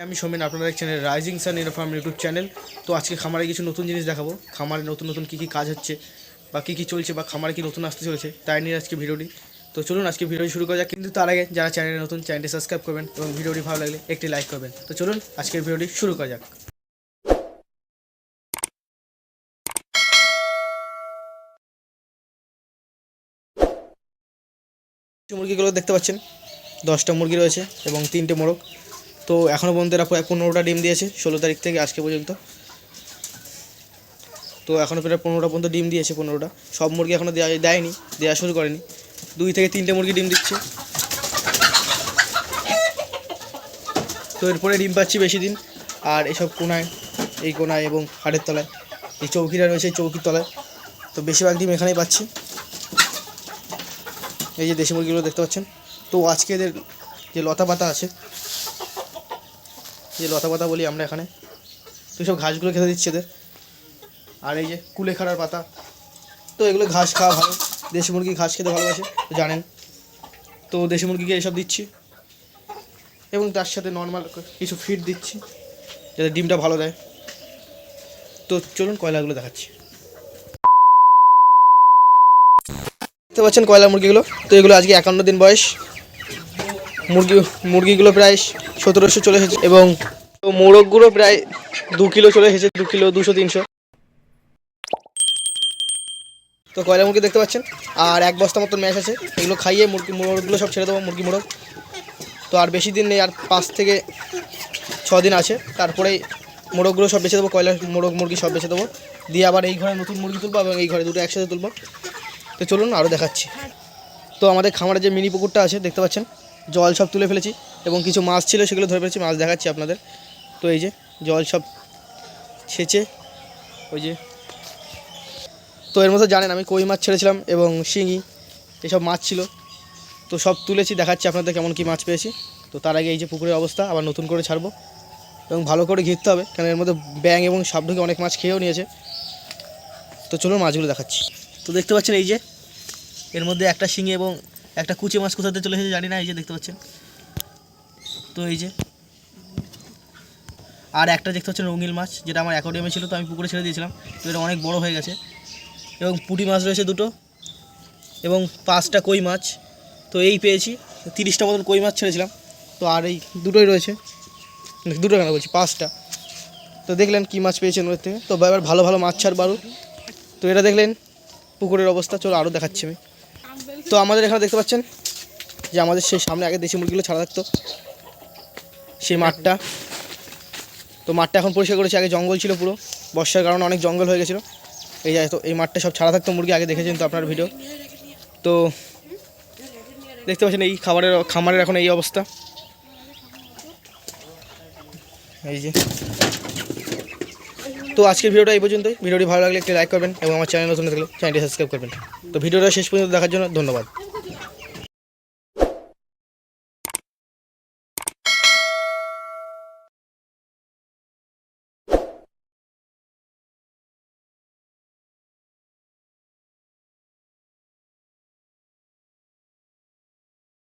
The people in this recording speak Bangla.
আমি সোমেন, আপনারা দেখছেন rising sun in farm YouTube channel তো আজকে খামারে কিছু নতুন জিনিস দেখাবো। খামারে নতুন নতুন কী কী কাজ হচ্ছে, বা কী কী চলছে, বা খামারে কি নতুন আসতে চলেছে, তাই নিয়ে আজকে ভিডিওটি। তো চলুন আজকে ভিডিও শুরু করা যাক। কিন্তু তার আগে যারা চ্যানেলে নতুন চ্যানেলটি সাবস্ক্রাইব করবেন এবং ভিডিওটি ভালো লাগলে একটি লাইক করবেন। তো চলুন আজকের ভিডিওটি শুরু করা যাক। মুরগিগুলো দেখতে পাচ্ছেন। দশটা মুরগি রয়েছে এবং তিনটে মোরগ। তো এখনও পর্যন্ত এরা প্রায় পনেরোটা ডিম দিয়েছে, ষোলো তারিখ থেকে আজকে পর্যন্ত। তো এখনও প্রায় পনেরোটা পর্যন্ত ডিম দিয়েছে, পনেরোটা। সব মুরগি এখনও দেওয়া দেয়নি দেওয়া শুরু করেনি। দুই থেকে তিনটে মুরগি ডিম দিচ্ছে। তো এরপরে ডিম পাচ্ছি বেশি দিন। আর এসব কোনায়, এই কোনায় এবং হাড়ের তলায়, এই চৌকিটা রয়েছে চৌকির তলায়। তো বেশিরভাগ ডিম এখানেই পাচ্ছি। এই যে দেশি মুরগিগুলো দেখতে পাচ্ছেন। তো আজকে এদের যে লতা পাতা আছে যে লতা পাতা বলি আমরা এখানে। তো সব ঘাসগুলো খেতে দিচ্ছে এদের। আর এই যে কুলেখাড়ার পাতা। তো এগুলো ঘাস খাওয়া ভালো। দেশি মুরগি ঘাস খেতে ভালোবাসে জানেন। তো দেশি মুরগিকে এসব দিচ্ছি। এবং তার সাথে নর্মাল কিছু ফিড দিচ্ছি, যাতে ডিমটা ভালো দেয়। তো চলুন কয়লাগুলো দেখাচ্ছি। দেখতে পাচ্ছেন কয়লা মুরগিগুলো। তো এগুলো আজকে একান্ন দিন বয়স। মুরগি, মুরগিগুলো প্রায় সতেরোশো চলে এসেছে এবং মোরগগুলো প্রায় দু কিলো চলে এসেছে, দু কিলো, দুশো, তিনশো। তো কয়লা মুরগি দেখতে পাচ্ছেন? আর এক বস্তা মতন ম্যাশ আছে। এগুলো খাইয়ে মুরগি, মোরগগুলো সব ছেড়ে দেবো, মুরগি, মোরগ। তো আর বেশি দিন নেই, আর পাঁচ থেকে ছ দিন আছে। তারপরেই মোরগগুলো সব বেছে দেবো, কয়লা মোরগ, মুরগি সব বেছে দেবো। দিয়ে আবার এই ঘরে নতুন মুরগি তুলবো এবং এই ঘরে দুটো একসাথে তুলবো। তো চলুন আরও দেখাচ্ছি। তো আমাদের খামারে যে মিনি পুকুরটা আছে, দেখতে পাচ্ছেন? জল সব তুলে ফেলেছি এবং কিছু মাছ ছিল সেগুলো ধরে ফেলেছি, মাছ দেখাচ্ছি আপনাদের। তো এই যে জল সব ছেঁচে, ওই যে তো এর মধ্যে জানেন আমি কই মাছ ছেড়েছিলাম এবং শিঙি, এসব মাছ ছিল। তো সব তুলেছি, দেখাচ্ছি আপনাদের কেমন কী মাছ পেয়েছি। তো তার আগে এই যে পুকুরের অবস্থা, আবার নতুন করে ছাড়বো এবং ভালো করে ঘিরতে হবে কারণ এর মধ্যে ব্যাং এবং সাপ ঢুকে অনেক মাছ খেয়েও নিয়েছে। তো চলুন মাছগুলো দেখাচ্ছি। তো দেখতে পাচ্ছেন এই যে, এর মধ্যে একটা শিঙি এবং একটা কুচে মাছ কোথাতে চলে এসেছে জানি না, এই যে দেখতে পাচ্ছেন। তো এই যে। আর একটা দেখতে পাচ্ছেন রঙিল মাছ, যেটা আমার অ্যাকোডিয়ামে ছিল, তো আমি পুকুরে ছেড়ে দিয়েছিলাম। তো এটা অনেক বড় হয়ে গেছে। এবং পুটি মাছ রয়েছে দুটো, এবং পাঁচটা কই মাছ। তো এই পেয়েছি, তিরিশটা মতন কই মাছ ছেড়েছিলাম। তো আর এই দুটোই রয়েছে। দুটো কেন বলছি? পাঁচটা। তো দেখলেন কী মাছ পেয়েছেন ওর থেকে। তো এবার ভালো ভালো মাছ ছাড় বারু তো এটা দেখলেন, পুকুরের অবস্থা। চলো আরও দেখাচ্ছি আমি। তো আমাদের এখানে দেখতে পাচ্ছেন যে আমাদের সেই সামনে আগে দেশি মুরগিগুলো ছাড়া থাকতো। সেই মাঠটা। তো মাঠটা এখন পরিষ্কার করেছে, আগে জঙ্গল ছিল পুরো। বর্ষার কারণে অনেক জঙ্গল হয়ে গেছিল। এই তো এই মাঠটা সব ছাড়া থাকতো মুরগি, আগে দেখেছেন তো আপনার ভিডিও। তো দেখতে পাচ্ছেন এই খাবারের, খামারের এখন এই অবস্থা। এই যে। তো আজকের ভিডিওটা এই পর্যন্তই। ভিডিওটি ভালো লাগলে একটি লাইক করবেন এবং আমার চ্যানেল নতুন থাকলে চ্যানেলটি সাবস্ক্রাইব করবেন। তো ভিডিওটা শেষ পর্যন্ত দেখার জন্য ধন্যবাদ।